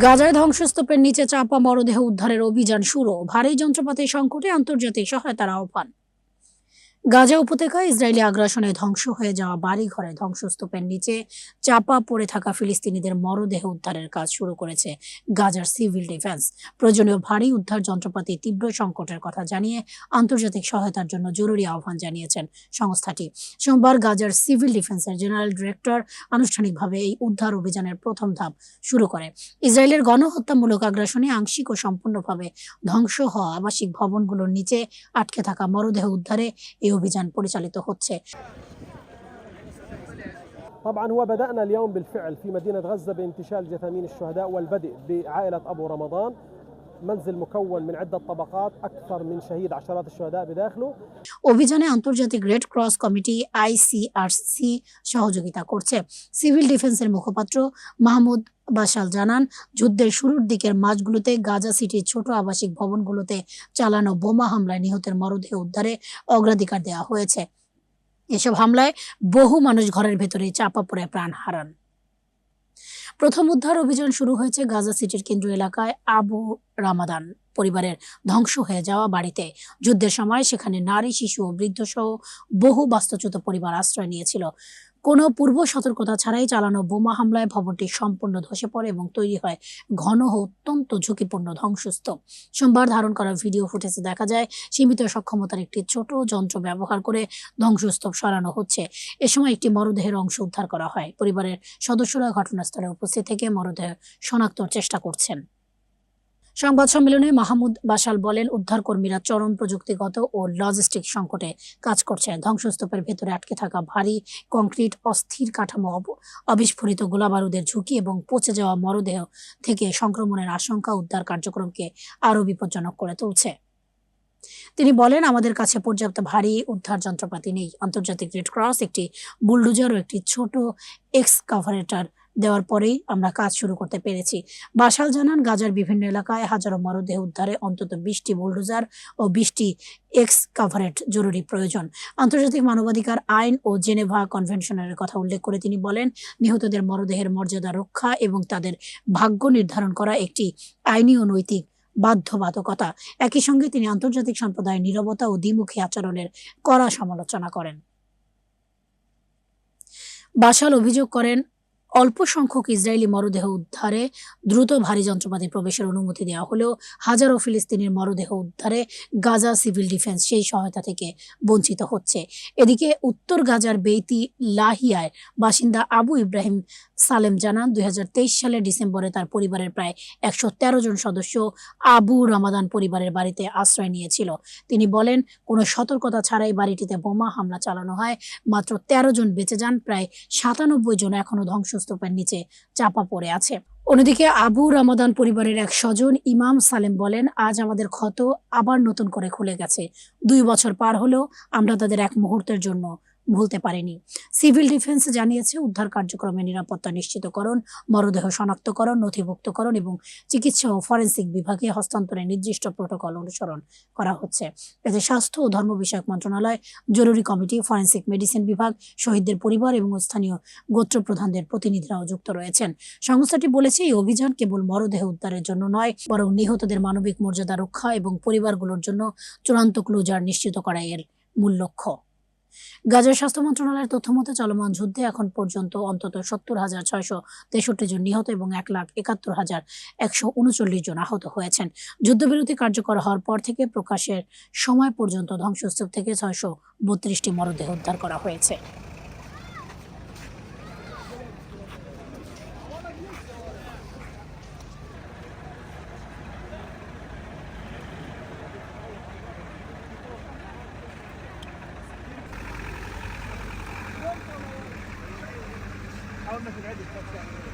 গাজায় ধ্বংসস্তূপের নিচে চাপা মরদেহ উদ্ধারের অভিযান শুরু। ভারী যন্ত্রপাতির সংকটে আন্তর্জাতিক সহায়তার আহ্বান। গাজা উপত্যকায় ইসরায়েলি আগ্রাসনে ধ্বংস হয়ে যাওয়া বাড়িঘরে ধ্বংসস্তূপের নিচে চাপা পড়ে থাকা ফিলিস্তিনিদের মরদেহ উদ্ধারের কাজ শুরু করেছে গাজার সিভিল ডিফেন্স। প্রয়োজনীয় ভারী উদ্ধার যন্ত্রপাতি তীব্র সংকটের কথা জানিয়ে আন্তর্জাতিক সহায়তার জন্য জরুরি আহ্বান জানিয়েছেন সংস্থাটি। সোমবার গাজার সিভিল ডিফেন্সের জেনারেল ডিরেক্টর আনুষ্ঠানিকভাবে এই উদ্ধার অভিযানের প্রথম ধাপ শুরু করে। ইসরায়েলের গণহত্যামূলক আগ্রাসনে আংশিক ও সম্পূর্ণভাবে ধ্বংস হওয়া আবাসিক ভবনগুলোর নিচে আটকে থাকা মরদেহ উদ্ধারে এই অভিযান পরিচালিত হচ্ছে طبعا هو بدأنا اليوم بالفعل في مدينة غزة بانتشال جثامين الشهداء والبدء بعائلة أبو رمضان منزل مكون من عدة طبقات أكثر من شهيد عشرات الشهداء بداخله অভিযানে আন্তর্জাতিক রেড ক্রস কমিটি আইসিআরসি সহযোগিতা করছে সিভিল ডিফেন্সের মুখপাত্র মাহমুদ বাশাল জানান যুদ্ধের শুরুর দিকের মাসগুলোতে গাজা সিটির ছোট আবাসিক ভবনগুলোতে চালানো বোমা হামলায় নিহতের মরদেহ উদ্ধারে অগ্রাধিকার দেওয়া হয়েছে এসব হামলায় বহু মানুষ ঘরের ভেতরে চাপা পড়ে প্রাণ হারান প্রথম উদ্ধার অভিযান শুরু হয়েছে গাজা সিটির কেন্দ্র এলাকায় আবু রামাদান পরিবারের ধ্বংস হয়ে যাওয়া বাড়িতে। যুদ্ধের সময় সেখানে নারী, শিশু ও বৃদ্ধ সহ বহু বাস্তুচ্যুত পরিবার আশ্রয় নিয়েছিল। কোনো পূর্ব সতর্কতা ছাড়াই চালানো বোমা হামলায় ভবনটি সম্পূর্ণ ধসে পড়ে এবং তৈরি হয় ঘন অত্যন্ত ঝুঁকিপূর্ণ ধ্বংসস্তূপ। সোমবার ধারণ করা ভিডিও ফুটেজে দেখা যায়, সীমিত সক্ষমতার একটি ছোট যন্ত্র ব্যবহার করে ধ্বংসস্তূপ সরানো হচ্ছে। এ সময় একটি মরদেহের অংশ উদ্ধার করা হয়। পরিবারের সদস্যরা ঘটনাস্থলে উপস্থিত থেকে মরদেহ শনাক্তর চেষ্টা করছেন। সংবাদ সম্মেলনে মাহমুদ বাসাল বলেন, উদ্ধারকর্মীরা চরম প্রযুক্তিগত ও লজিস্টিক সংকটে কাজ করছে। ধ্বংসস্তূপের ভেতরে আটকে থাকা ভারী কংক্রিট অস্থির কাঠামো অব- অবিস্ফোরিত গোলাবারুদের ঝুঁকি এবং পচে যাওয়া মরদেহ থেকে সংক্রমণের আশঙ্কা উদ্ধার কার্যক্রমকে আরও বিপজ্জনক করে তুলছে। তিনি বলেন, আমাদের কাছে পর্যাপ্ত ভারী উদ্ধার যন্ত্রপাতি নেই। আন্তর্জাতিক রেড ক্রস একটি বুলডোজার ও একটি ছোট এক্সকাভারেটর দেওয়ার পরেই আমরা কাজ শুরু করতে পেরেছি। বাসাল জানান, গাজার বিভিন্ন এলাকায় হাজারো মরদেহ উদ্ধারে অন্তত বিশটি বুলডোজার ও বিশটি এক্স কাভারেট জরুরি প্রয়োজন। আন্তর্জাতিক মানবাধিকার আইন ও জেনেভা কনভেনশনের কথা উল্লেখ করে তিনি বলেন, নিহতদের মরদেহের মর্যাদা রক্ষা এবং তাদের ভাগ্য নির্ধারণ করা একটি আইনি ও নৈতিক বাধ্যবাধকতা। একই সঙ্গে তিনি আন্তর্জাতিক সম্প্রদায়ের নীরবতা ও দ্বিমুখী আচরণের কড়া সমালোচনা করেন। বাসাল অভিযোগ করেন অল্প সংখ্যক ইসরায়েলি মরদেহ উদ্ধারে দ্রুত ভারী যন্ত্রপাতি প্রবেশের অনুমতি দেওয়া হলেও হাজারো ফিলিস্তিনির মরদেহ উদ্ধারে গাজা সিভিল ডিফেন্স সেই সহায়তা থেকে বঞ্চিত হচ্ছে। এদিকে উত্তর গাজার বেইতি লাহিয়ায় বাসিন্দা আবু ইব্রাহিম সালেম জানান, দুই সালের ডিসেম্বরে তার পরিবারের প্রায় একশো তেরো জন সদস্য আবু রমাদান পরিবারের বাড়িতে আশ্রয় নিয়েছিল। তিনি বলেন, কোনো সতর্কতা ছাড়াই বাড়িটিতে বোমা হামলা চালানো হয়। মাত্র তেরো জন বেঁচে যান, প্রায় সাতানব্বই জন এখনও ধ্বংসস্তূপের নিচে চাপা পড়ে আছে। অন্যদিকে আবু রমাদান পরিবারের এক স্বজন ইমাম সালেম বলেন, আজ আমাদের ক্ষত আবার নতুন করে খুলে গেছে। দুই বছর পার হলেও আমরা তাদের এক মুহূর্তের জন্য ভুলতে পারেনি। সিভিল ডিফেন্স জানিয়েছে, উদ্ধার কার্যক্রমে নিরাপত্তা নিশ্চিতকরণ, মরদেহ শনাক্তকরণ, নথিভুক্তকরণ এবং চিকিৎসা ও ফরেন্সিক বিভাগে হস্তান্তরের নির্দিষ্ট প্রোটোকল অনুসরণ করা হচ্ছে। এতে স্বাস্থ্য ও ধর্ম বিষয়ক মন্ত্রণালয়, জরুরি কমিটি, ফরেন্সিক মেডিসিন বিভাগ, শহীদদের পরিবার এবং স্থানীয় গোত্র প্রধানদের প্রতিনিধিরাও যুক্ত রয়েছেন। সংস্থাটি বলেছে, এই অভিযান কেবল মরদেহ উদ্ধারের জন্য নয়, বরং নিহতদের মানবিক মর্যাদা রক্ষা এবং পরিবারগুলোর জন্য চূড়ান্ত ক্লোজার নিশ্চিত করা এর মূল লক্ষ্য। গাজার স্বাস্থ্য মন্ত্রণালয়ের তথ্য মতে চলমান যুদ্ধে এখন পর্যন্ত অন্তত সত্তর হাজার ছয়শো তেষট্টি জন নিহত এবং এক লাখ একাত্তর হাজার একশো উনচল্লিশ জন আহত হয়েছেন। যুদ্ধবিরতি কার্যকর হওয়ার পর থেকে প্রকাশের সময় পর্যন্ত ধ্বংসস্তূপ থেকে ছয়শো বত্রিশটি মরদেহ উদ্ধার করা হয়েছে। Alın mesela.